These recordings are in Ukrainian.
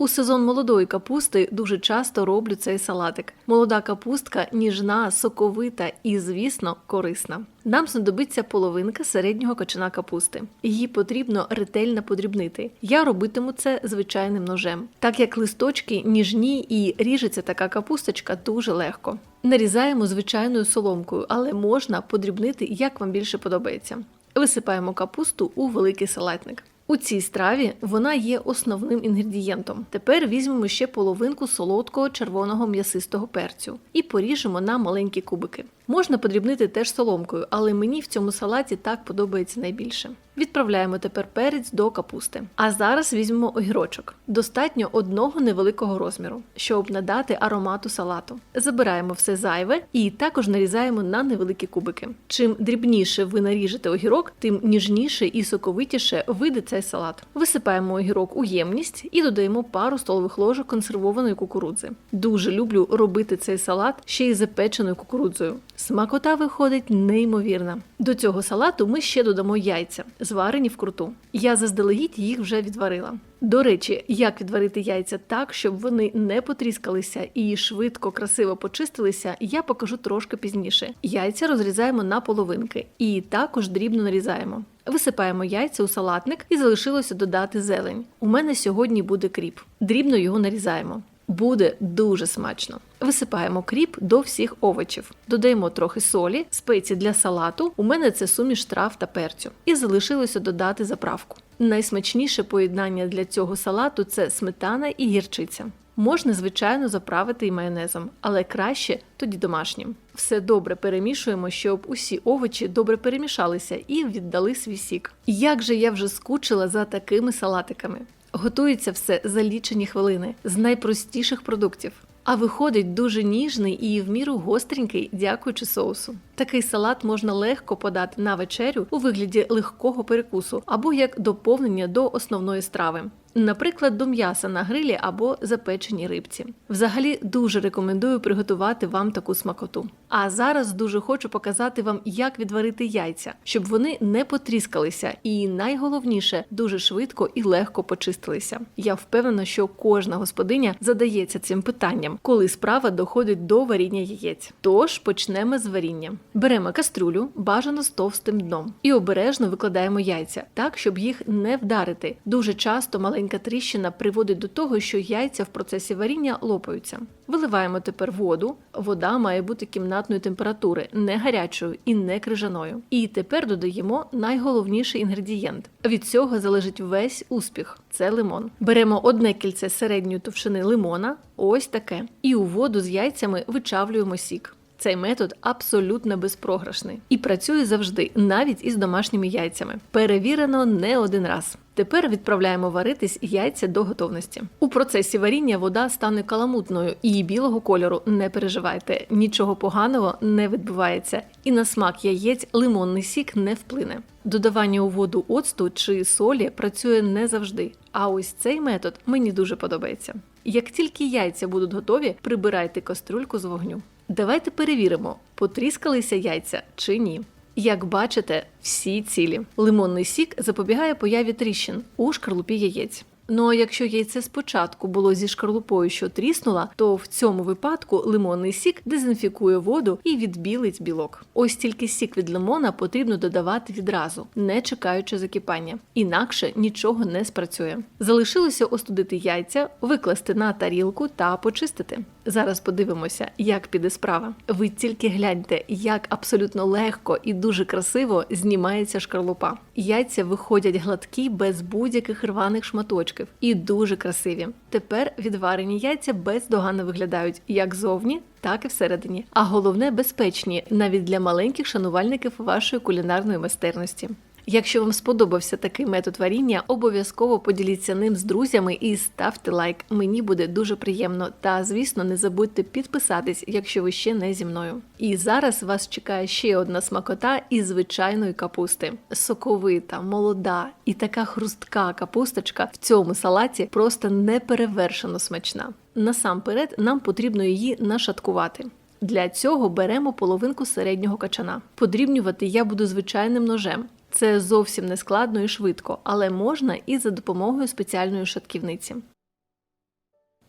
У сезон молодої капусти дуже часто роблю цей салатик. Молода капустка ніжна, соковита і, звісно, корисна. Нам знадобиться половинка середнього качана капусти. Її потрібно ретельно подрібнити. Я робитиму це звичайним ножем, так як листочки ніжні і ріжеться така капусточка дуже легко. Нарізаємо звичайною соломкою, але можна подрібнити, як вам більше подобається. Висипаємо капусту у великий салатник. У цій страві вона є основним інгредієнтом. Тепер візьмемо ще половинку солодкого червоного м'ясистого перцю і поріжемо на маленькі кубики. Можна подрібнити теж соломкою, але мені в цьому салаті так подобається найбільше. Відправляємо тепер перець до капусти. А зараз візьмемо огірочок. Достатньо одного невеликого розміру, щоб надати аромату салату. Забираємо все зайве і також нарізаємо на невеликі кубики. Чим дрібніше ви наріжете огірок, тим ніжніше і соковитіше вийде цей салат. Висипаємо огірок у ємність і додаємо пару столових ложок консервованої кукурудзи. Дуже люблю робити цей салат ще й запеченою кукурудзою. Смакота виходить неймовірна. До цього салату ми ще додамо яйця, зварені вкруту. Я заздалегідь їх вже відварила. До речі, як відварити яйця так, щоб вони не потріскалися і швидко, красиво почистилися, я покажу трошки пізніше. Яйця розрізаємо на половинки і також дрібно нарізаємо. Висипаємо яйця у салатник і залишилося додати зелень. У мене сьогодні буде кріп. Дрібно його нарізаємо. Буде дуже смачно. Висипаємо кріп до всіх овочів, додаємо трохи солі, спеції для салату. У мене це суміш трав та перцю. І залишилося додати заправку. Найсмачніше поєднання для цього салату це сметана і гірчиця. Можна, звичайно, заправити і майонезом, але краще тоді домашнім. Все добре перемішуємо, щоб усі овочі добре перемішалися і віддали свій сік. Як же я вже скучила за такими салатиками. Готується все за лічені хвилини з найпростіших продуктів. А виходить дуже ніжний і в міру гостренький, дякуючи соусу. Такий салат можна легко подати на вечерю у вигляді легкого перекусу або як доповнення до основної страви. Наприклад, до м'яса на грилі або запеченій рибці. Взагалі дуже рекомендую приготувати вам таку смакоту. А зараз дуже хочу показати вам, як відварити яйця, щоб вони не потріскалися, і найголовніше дуже швидко і легко почистилися. Я впевнена, що кожна господиня задається цим питанням, коли справа доходить до варіння яєць. Тож почнемо з варіння. Беремо кастрюлю, бажано з товстим дном, і обережно викладаємо яйця, так щоб їх не вдарити. Дуже часто маленька тріщина приводить до того, що яйця в процесі варіння лопаються. Виливаємо тепер воду. Вода має бути кімнатної температури, не гарячою і не крижаною. І тепер додаємо найголовніший інгредієнт. Від цього залежить весь успіх. Це лимон. Беремо одне кільце середньої товщини лимона, ось таке, і у воду з яйцями вичавлюємо сік. Цей метод абсолютно безпрограшний і працює завжди, навіть із домашніми яйцями. Перевірено не один раз. Тепер відправляємо варитись яйця до готовності. У процесі варіння вода стане каламутною і білого кольору. Не переживайте, нічого поганого не відбувається, і на смак яєць лимонний сік не вплине. Додавання у воду оцту чи солі працює не завжди. А ось цей метод мені дуже подобається. Як тільки яйця будуть готові, прибирайте кастрюльку з вогню. Давайте перевіримо, потріскалися яйця чи ні. Як бачите, всі цілі. Лимонний сік запобігає появі тріщин у шкарлупі яєць. Ну а якщо яйце спочатку було зі шкарлупою, що тріснула, то в цьому випадку лимонний сік дезінфікує воду і відбілить білок. Ось тільки сік від лимона потрібно додавати відразу, не чекаючи закипання, інакше нічого не спрацює. Залишилося остудити яйця, викласти на тарілку та почистити. Зараз подивимося, як піде справа. Ви тільки гляньте, як абсолютно легко і дуже красиво знімається шкарлупа. Яйця виходять гладкі без будь-яких рваних шматочків і дуже красиві. Тепер відварені яйця бездоганно виглядають як зовні, так і всередині. А головне безпечні навіть для маленьких шанувальників вашої кулінарної майстерності. Якщо вам сподобався такий метод варіння, обов'язково поділіться ним з друзями і ставте лайк. Мені буде дуже приємно. Та, звісно, не забудьте підписатись, якщо ви ще не зі мною. І зараз вас чекає ще одна смакота із звичайної капусти. Соковита, молода і така хрустка капусточка в цьому салаті просто неперевершено смачна. Насамперед, нам потрібно її нашаткувати. Для цього беремо половинку середнього качана. Подрібнювати я буду звичайним ножем. Це зовсім не складно і швидко, але можна і за допомогою спеціальної шатківниці.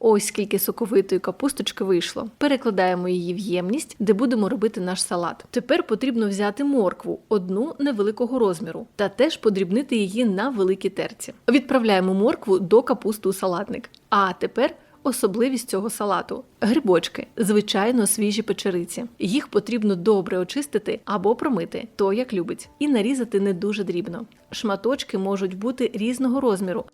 Ось скільки соковитої капусточки вийшло. Перекладаємо її в ємність, де будемо робити наш салат. Тепер потрібно взяти моркву, одну невеликого розміру, та теж подрібнити її на великій терці. Відправляємо моркву до капусти у салатник. А тепер Особливість цього салату грибочки, звичайно, свіжі печериці. Їх потрібно добре очистити або промити, то як любить, і нарізати не дуже дрібно. Шматочки можуть бути різного розміру.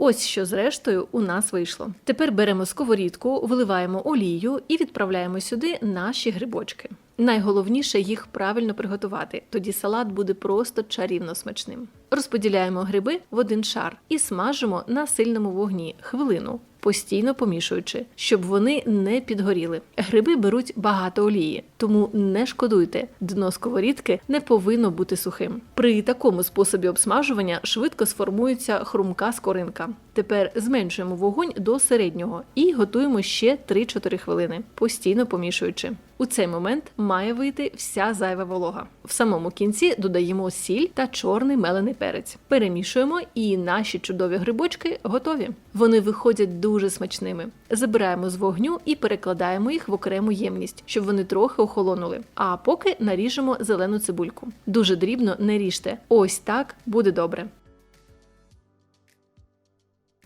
Ось що зрештою у нас вийшло. Тепер беремо сковорідку, виливаємо олію і відправляємо сюди наші грибочки. Найголовніше їх правильно приготувати, тоді салат буде просто чарівно смачним. Розподіляємо гриби в один шар і смажимо на сильному вогні хвилину, постійно помішуючи, щоб вони не підгоріли. Гриби беруть багато олії, тому не шкодуйте, дно сковорідки не повинно бути сухим. При такому способі обсмажування швидко сформується хрумка скоринка. Тепер зменшуємо вогонь до середнього і готуємо ще 3-4 хвилини, постійно помішуючи. У цей момент має вийти вся зайва волога. В самому кінці додаємо сіль та чорний мелений перець. Перемішуємо, і наші чудові грибочки готові. Вони виходять дуже смачними. Забираємо з вогню і перекладаємо їх в окрему ємність, щоб вони трохи охолонули. А поки наріжемо зелену цибульку. Дуже дрібно не ріжте. Ось так буде добре.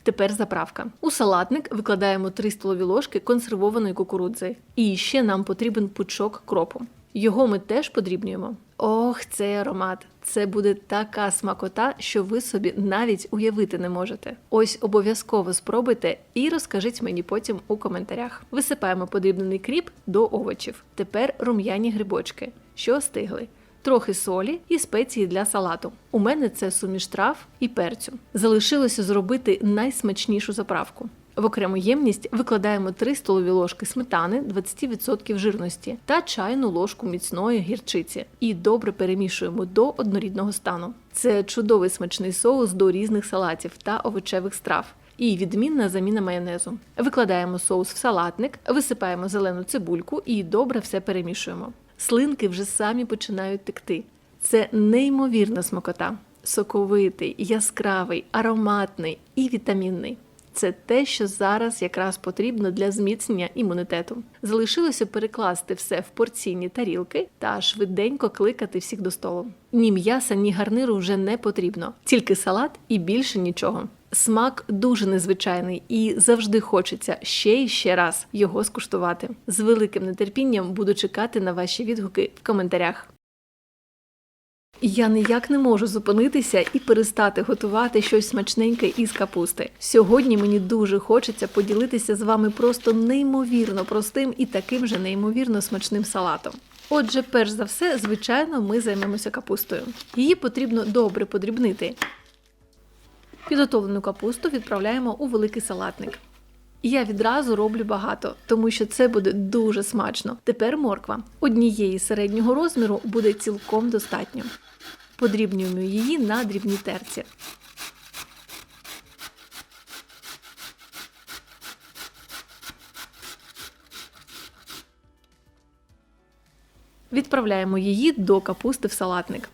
Тепер заправка. У салатник викладаємо 3 столові ложки консервованої кукурудзи. І ще нам потрібен пучок кропу. Його ми теж подрібнюємо. Ох, цей аромат! Це буде така смакота, що ви собі навіть уявити не можете. Ось обов'язково спробуйте і розкажіть мені потім у коментарях. Висипаємо подрібнений кріп до овочів. Тепер рум'яні грибочки, що остигли трохи солі і спеції для салату. У мене це суміш трав і перцю. Залишилося зробити найсмачнішу заправку. В окрему ємність викладаємо 3 столові ложки сметани 20% жирності та чайну ложку міцної гірчиці і добре перемішуємо до однорідного стану. Це чудовий смачний соус до різних салатів та овочевих страв. І відмінна заміна майонезу. Викладаємо соус в салатник, висипаємо зелену цибульку і добре все перемішуємо слинки вже самі починають текти. Це неймовірна смакота, соковитий, яскравий, ароматний і вітамінний. Це те, що зараз якраз потрібно для зміцнення імунітету. Залишилося перекласти все в порційні тарілки та швиденько кликати всіх до столу. Ні м'яса, ні гарниру вже не потрібно, тільки салат і більше нічого. Смак дуже незвичайний і завжди хочеться ще і ще раз його скуштувати. З великим нетерпінням буду чекати на ваші відгуки в коментарях. Я ніяк не можу зупинитися і перестати готувати щось смачненьке із капусти. Сьогодні мені дуже хочеться поділитися з вами просто неймовірно простим і таким же неймовірно смачним салатом. Отже, перш за все, звичайно, ми займемося капустою. Її потрібно добре подрібнити. Підготовлену капусту відправляємо у великий салатник. Я відразу роблю багато, тому що це буде дуже смачно. Тепер морква. Однієї середнього розміру буде цілком достатньо. Подрібнюємо її на дрібній терці. Відправляємо її до капусти в салатник.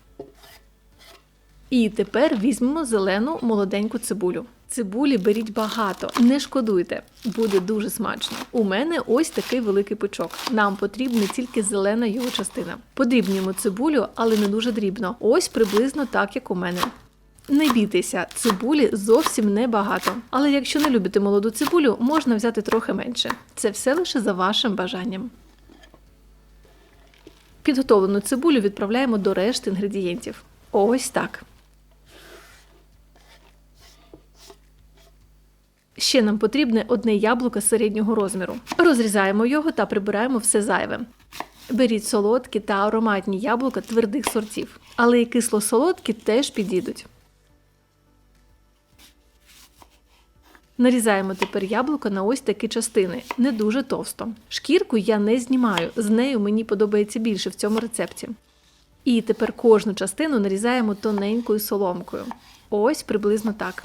І тепер візьмемо зелену молоденьку цибулю. Цибулі беріть багато, не шкодуйте, буде дуже смачно. У мене ось такий великий пучок. Нам потрібна тільки зелена його частина. Подрібнюємо цибулю, але не дуже дрібно. Ось приблизно так, як у мене. Не бійтеся, цибулі зовсім небагато. Але якщо не любите молоду цибулю, можна взяти трохи менше. Це все лише за вашим бажанням. Підготовлену цибулю відправляємо до решти інгредієнтів. Ось так. Ще нам потрібне одне яблуко середнього розміру. Розрізаємо його та прибираємо все зайве. Беріть солодкі та ароматні яблука твердих сортів, але і кисло-солодкі теж підійдуть. Нарізаємо тепер яблуко на ось такі частини, не дуже товсто. Шкірку я не знімаю, з нею мені подобається більше в цьому рецепті. І тепер кожну частину нарізаємо тоненькою соломкою. Ось приблизно так.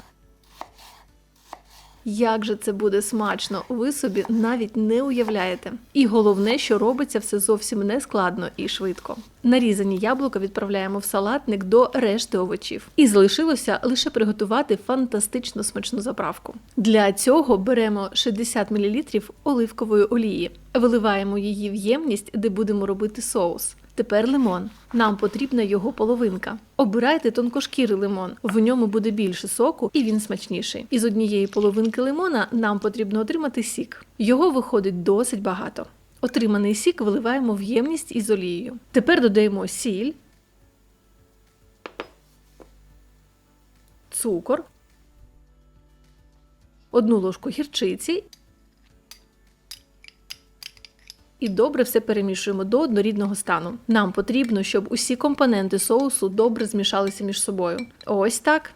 Як же це буде смачно, ви собі навіть не уявляєте. І головне, що робиться все зовсім не складно і швидко. Нарізані яблука відправляємо в салатник до решти овочів. І залишилося лише приготувати фантастично смачну заправку. Для цього беремо 60 мл оливкової олії, виливаємо її в ємність, де будемо робити соус. Тепер лимон. Нам потрібна його половинка. Обирайте тонкошкірий лимон, в ньому буде більше соку і він смачніший. Із однієї половинки лимона нам потрібно отримати сік. Його виходить досить багато. Отриманий сік виливаємо в ємність із олією. Тепер додаємо сіль, цукор, одну ложку гірчиці і добре все перемішуємо до однорідного стану. Нам потрібно, щоб усі компоненти соусу добре змішалися між собою. Ось так.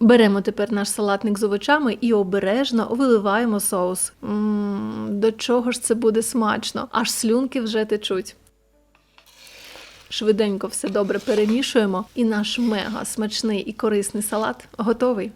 Беремо тепер наш салатник з овочами і обережно виливаємо соус. Ммм, до чого ж це буде смачно? Аж слюнки вже течуть. Швиденько все добре перемішуємо, і наш мега смачний і корисний салат готовий.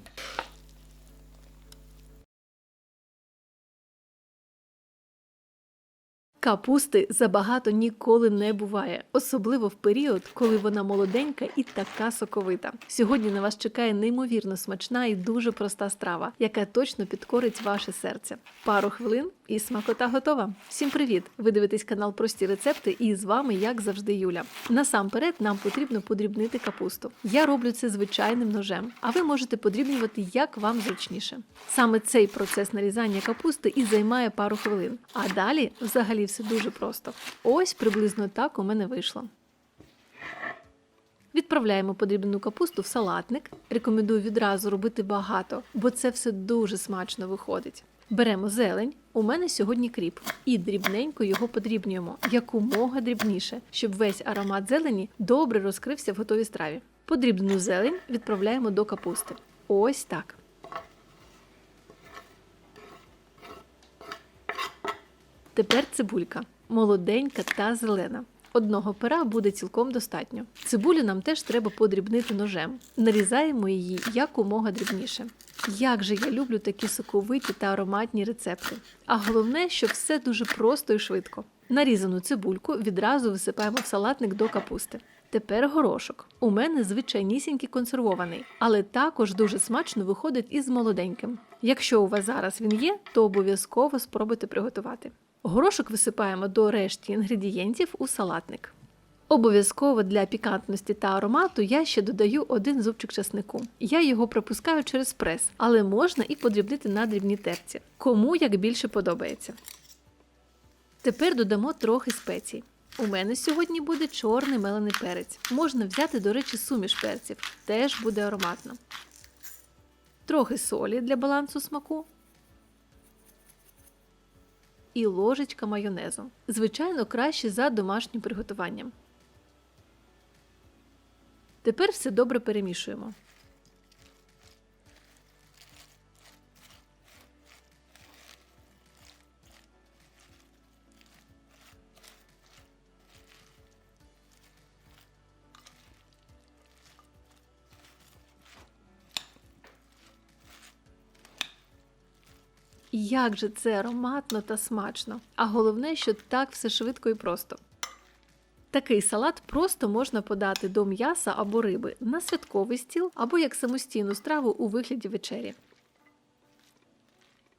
Капусти забагато ніколи не буває, особливо в період, коли вона молоденька і така соковита. Сьогодні на вас чекає неймовірно смачна і дуже проста страва, яка точно підкорить ваше серце. Пару хвилин і смакота готова. Всім привіт! Ви дивитесь канал Прості рецепти, і з вами, як завжди, Юля. Насамперед, нам потрібно подрібнити капусту. Я роблю це звичайним ножем, а ви можете подрібнювати як вам зручніше. Саме цей процес нарізання капусти і займає пару хвилин. А далі, взагалі, все дуже просто. Ось приблизно так у мене вийшло. Відправляємо подрібнену капусту в салатник. Рекомендую відразу робити багато, бо це все дуже смачно виходить. Беремо зелень. У мене сьогодні кріп, і дрібненько його подрібнюємо якомога дрібніше, щоб весь аромат зелені добре розкрився в готовій страві. Подрібнену зелень відправляємо до капусти. Ось так. Тепер цибулька молоденька та зелена. Одного пера буде цілком достатньо. Цибулю нам теж треба подрібнити ножем. Нарізаємо її якомога дрібніше. Як же я люблю такі соковиті та ароматні рецепти. А головне, що все дуже просто і швидко. Нарізану цибульку відразу висипаємо в салатник до капусти. Тепер горошок. У мене звичайнісінький консервований, але також дуже смачно виходить із молоденьким. Якщо у вас зараз він є, то обов'язково спробуйте приготувати. Горошок висипаємо до решті інгредієнтів у салатник. Обов'язково для пікантності та аромату я ще додаю один зубчик часнику. Я його пропускаю через прес, але можна і подрібнити на дрібній терці. Кому як більше подобається. Тепер додамо трохи спецій. У мене сьогодні буде чорний мелений перець. Можна взяти, до речі, суміш перців, теж буде ароматно. Трохи солі для балансу смаку і ложечка майонезу. Звичайно, краще за домашнім приготуванням. Тепер все добре перемішуємо. Як же це ароматно та смачно! А головне, що так все швидко і просто. Такий салат просто можна подати до м'яса або риби на святковий стіл або як самостійну страву у вигляді вечері.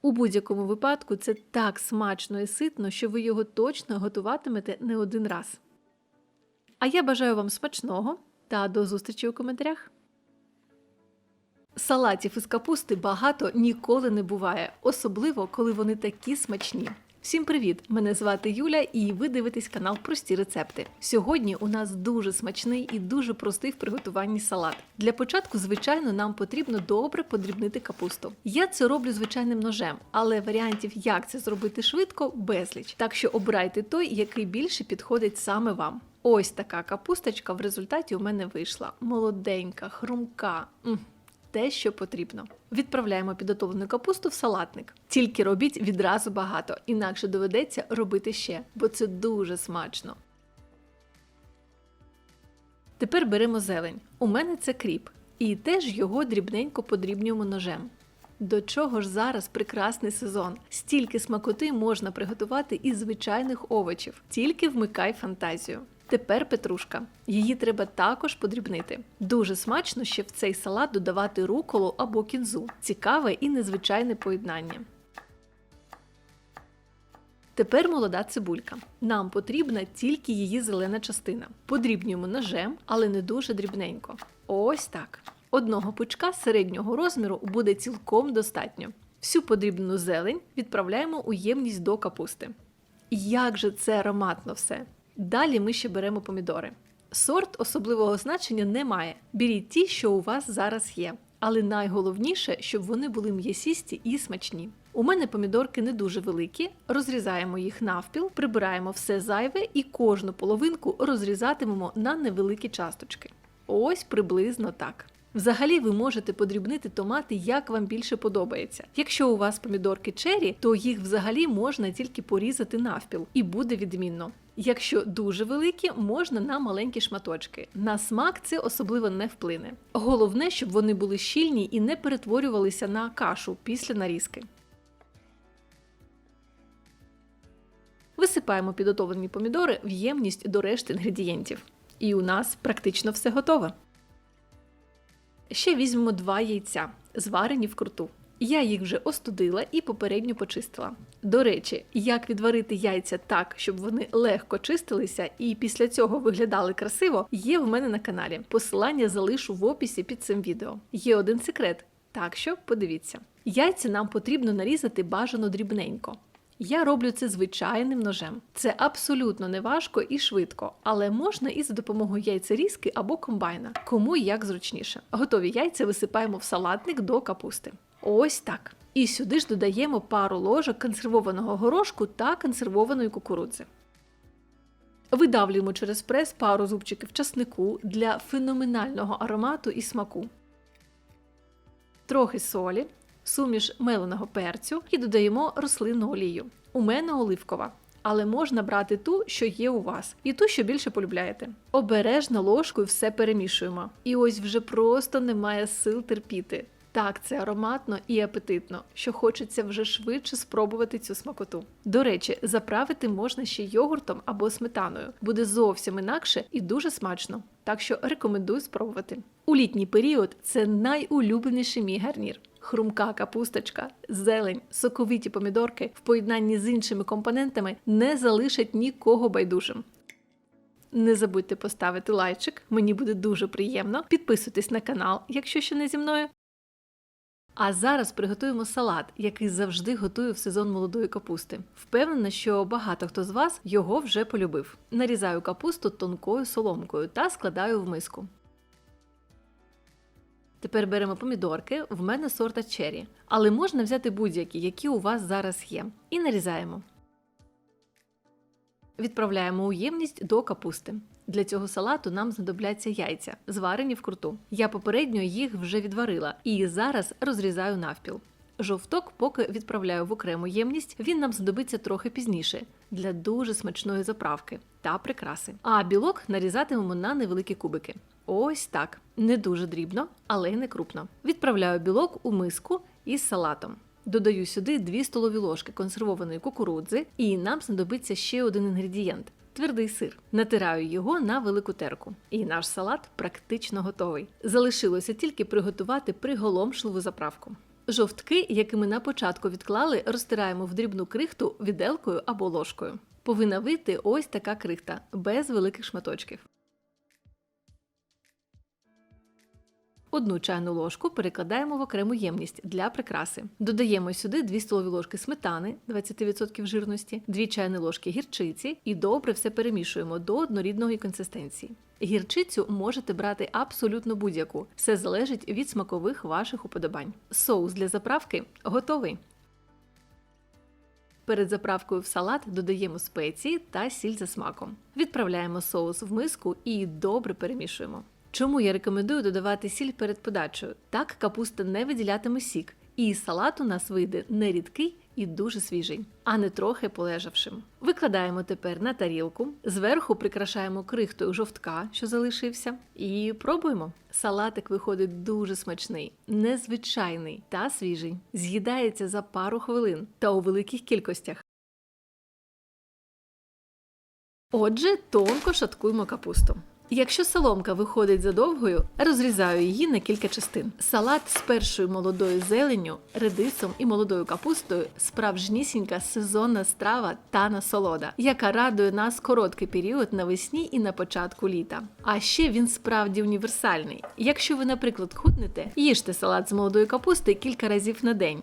У будь-якому випадку це так смачно і ситно, що ви його точно готуватимете не один раз. А я бажаю вам смачного та до зустрічі у коментарях! Салатів із капусти багато ніколи не буває, особливо коли вони такі смачні. Всім привіт! Мене звати Юля, і ви дивитесь канал Прості рецепти. Сьогодні у нас дуже смачний і дуже простий в приготуванні салат. Для початку, звичайно, нам потрібно добре подрібнити капусту. Я це роблю звичайним ножем, але варіантів, як це зробити швидко, безліч. Так що обирайте той, який більше підходить саме вам. Ось така капусточка в результаті у мене вийшла. Молоденька, хрумка. М те, що потрібно. Відправляємо підготовлену капусту в салатник. Тільки робіть відразу багато, інакше доведеться робити ще, бо це дуже смачно. Тепер беремо зелень. У мене це кріп. І теж його дрібненько подрібнюємо ножем. До чого ж зараз прекрасний сезон? Стільки смакоти можна приготувати із звичайних овочів, тільки вмикай фантазію. Тепер петрушка. Її треба також подрібнити. Дуже смачно ще в цей салат додавати руколу або кінзу. Цікаве і незвичайне поєднання. Тепер молода цибулька. Нам потрібна тільки її зелена частина. Подрібнюємо ножем, але не дуже дрібненько. Ось так. Одного пучка середнього розміру буде цілком достатньо. Всю подрібну зелень відправляємо у ємність до капусти. Як же це ароматно все! Далі ми ще беремо помідори. Сорт особливого значення немає. Беріть ті, що у вас зараз є. Але найголовніше, щоб вони були м'ясісті і смачні. У мене помідорки не дуже великі, розрізаємо їх навпіл, прибираємо все зайве і кожну половинку розрізатимемо на невеликі часточки. Ось приблизно так. Взагалі ви можете подрібнити томати, як вам більше подобається. Якщо у вас помідорки чері, то їх взагалі можна тільки порізати навпіл і буде відмінно. Якщо дуже великі, можна на маленькі шматочки. На смак це особливо не вплине. Головне, щоб вони були щільні і не перетворювалися на кашу після нарізки. Висипаємо підготовлені помідори в ємність до решти інгредієнтів. І у нас практично все готове. Ще візьмемо два яйця, зварені вкруту. Я їх вже остудила і попередньо почистила. До речі, як відварити яйця так, щоб вони легко чистилися і після цього виглядали красиво, є в мене на каналі. Посилання залишу в описі під цим відео. Є один секрет, так що подивіться. Яйця нам потрібно нарізати бажано дрібненько. Я роблю це звичайним ножем. Це абсолютно не важко і швидко, але можна і за допомогою яйцерізки або комбайна, кому як зручніше. Готові яйця висипаємо в салатник до капусти. Ось так. І сюди ж додаємо пару ложок консервованого горошку та консервованої кукурудзи. Видавлюємо через прес пару зубчиків часнику для феноменального аромату і смаку. Трохи солі, суміш меленого перцю і додаємо рослинну олію. У мене оливкова, але можна брати ту, що є у вас, і ту, що більше полюбляєте. Обережно ложкою все перемішуємо. І ось вже просто немає сил терпіти. Так, це ароматно і апетитно, що хочеться вже швидше спробувати цю смакоту. До речі, заправити можна ще йогуртом або сметаною. Буде зовсім інакше і дуже смачно. Так що рекомендую спробувати. У літній період це найулюбленіший мій гарнір. Хрумка капусточка, зелень, соковиті помідорки в поєднанні з іншими компонентами не залишать нікого байдужим. Не забудьте поставити лайчик, мені буде дуже приємно. Підписуйтесь на канал, якщо ще не зі мною. А зараз приготуємо салат, який завжди готую в сезон молодої капусти. Впевнена, що багато хто з вас його вже полюбив. Нарізаю капусту тонкою соломкою та складаю в миску. Тепер беремо помідорки, в мене сорта черрі, але можна взяти будь-які, які у вас зараз є, і нарізаємо. Відправляємо у ємність до капусти. Для цього салату нам знадобляться яйця, зварені в круту. Я попередньо їх вже відварила і зараз розрізаю навпіл. Жовток поки відправляю в окрему ємність, він нам знадобиться трохи пізніше для дуже смачної заправки та прикраси. А білок нарізатимемо на невеликі кубики. Ось так. Не дуже дрібно, але й не крупно. Відправляю білок у миску із салатом. Додаю сюди 2 столові ложки консервованої кукурудзи, і нам знадобиться ще один інгредієнт твердий сир. Натираю його на велику терку. І наш салат практично готовий. Залишилося тільки приготувати приголомшливу заправку. Жовтки, які ми на початку відклали, розтираємо в дрібну крихту віделкою або ложкою. Повинна вийти ось така крихта, без великих шматочків. Одну чайну ложку перекладаємо в окрему ємність для прикраси. Додаємо сюди 2 столові ложки сметани 20% жирності, 2 чайні ложки гірчиці і добре все перемішуємо до однорідної консистенції. Гірчицю можете брати абсолютно будь-яку, все залежить від смакових ваших уподобань. Соус для заправки готовий. Перед заправкою в салат додаємо спеції та сіль за смаком. Відправляємо соус в миску і добре перемішуємо. Чому я рекомендую додавати сіль перед подачею? Так капуста не виділятиме сік, і салат у нас вийде не рідкий і дуже свіжий, а не трохи полежавшим. Викладаємо тепер на тарілку, зверху прикрашаємо крихтою жовтка, що залишився, і пробуємо. Салатик виходить дуже смачний, незвичайний та свіжий. З'їдається за пару хвилин та у великих кількостях. Отже, тонко шаткуємо капусту. Якщо соломка виходить задовгою, розрізаю її на кілька частин. Салат з першою молодою зеленню, редисом і молодою капустою справжнісінька сезонна страва та насолода, яка радує нас короткий період навесні і на початку літа. А ще він справді універсальний. Якщо ви, наприклад, худнете, їжте салат з молодої капусти кілька разів на день.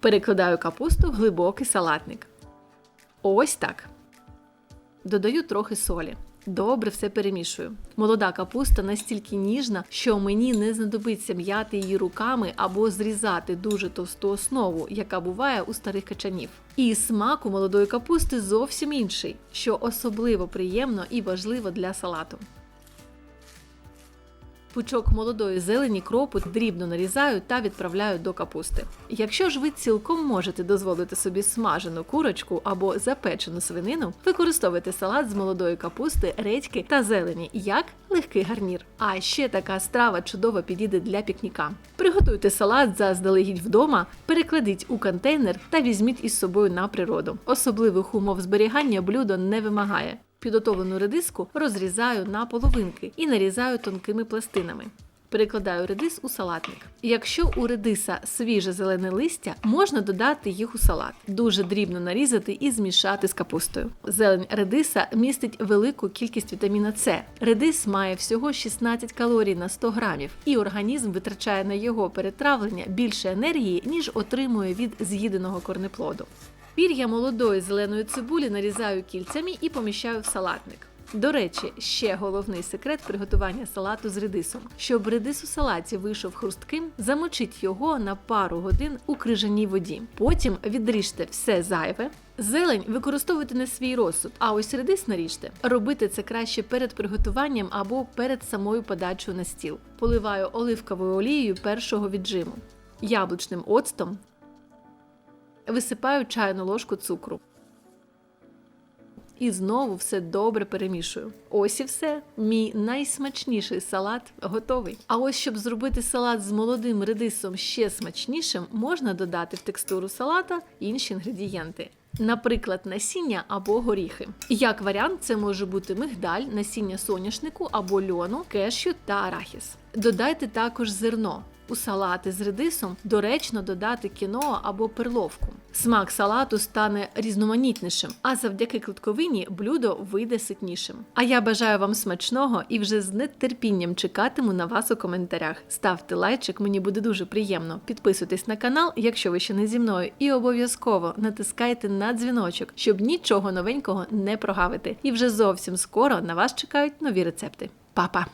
Перекладаю капусту в глибокий салатник. Ось так. Додаю трохи солі. Добре все перемішую. Молода капуста настільки ніжна, що мені не знадобиться м'яти її руками або зрізати дуже товсту основу, яка буває у старих качанів. І смак у молодої капусти зовсім інший, що особливо приємно і важливо для салату. Пучок молодої зелені кропу дрібно нарізаю та відправляю до капусти. Якщо ж ви цілком можете дозволити собі смажену курочку або запечену свинину, використовуйте салат з молодої капусти, редьки та зелені як легкий гарнір. А ще така страва чудово підійде для пікніка. Приготуйте салат заздалегідь вдома, перекладіть у контейнер та візьміть із собою на природу. Особливих умов зберігання блюдо не вимагає. Підготовлену редиску розрізаю на половинки і нарізаю тонкими пластинами. Перекладаю редис у салатник. Якщо у редиса свіже зелене листя, можна додати їх у салат, дуже дрібно нарізати і змішати з капустою. Зелень редиса містить велику кількість вітаміна С. Редис має всього 16 калорій на 100 грамів, і організм витрачає на його перетравлення більше енергії, ніж отримує від з'їденого корнеплоду. Пір'я молодої зеленої цибулі нарізаю кільцями і поміщаю в салатник. До речі, ще головний секрет приготування салату з редисом. Щоб редис у салаті вийшов хрустким, замочіть його на пару годин у крижаній воді. Потім відріжте все зайве. Зелень використовуйте на свій розсуд, а ось редис наріжте. Робити це краще перед приготуванням або перед самою подачею на стіл. Поливаю оливковою олією першого віджиму, яблучним оцтом, висипаю чайну ложку цукру. І знову все добре перемішую. Ось і все. Мій найсмачніший салат готовий. А ось щоб зробити салат з молодим редисом ще смачнішим, можна додати в текстуру салата інші інгредієнти. Наприклад, насіння або горіхи. Як варіант, це може бути мигдаль, насіння соняшнику або льону, кешю та арахіс. Додайте також зерно. У салати з редисом доречно додати кіноа або перловку. Смак салату стане різноманітнішим, а завдяки клітковині блюдо вийде ситнішим. А я бажаю вам смачного і вже з нетерпінням чекатиму на вас у коментарях. Ставте лайчик, мені буде дуже приємно. Підписуйтесь на канал, якщо ви ще не зі мною, і обов'язково натискайте на дзвіночок, щоб нічого новенького не прогавити. І вже зовсім скоро на вас чекають нові рецепти. Па-па!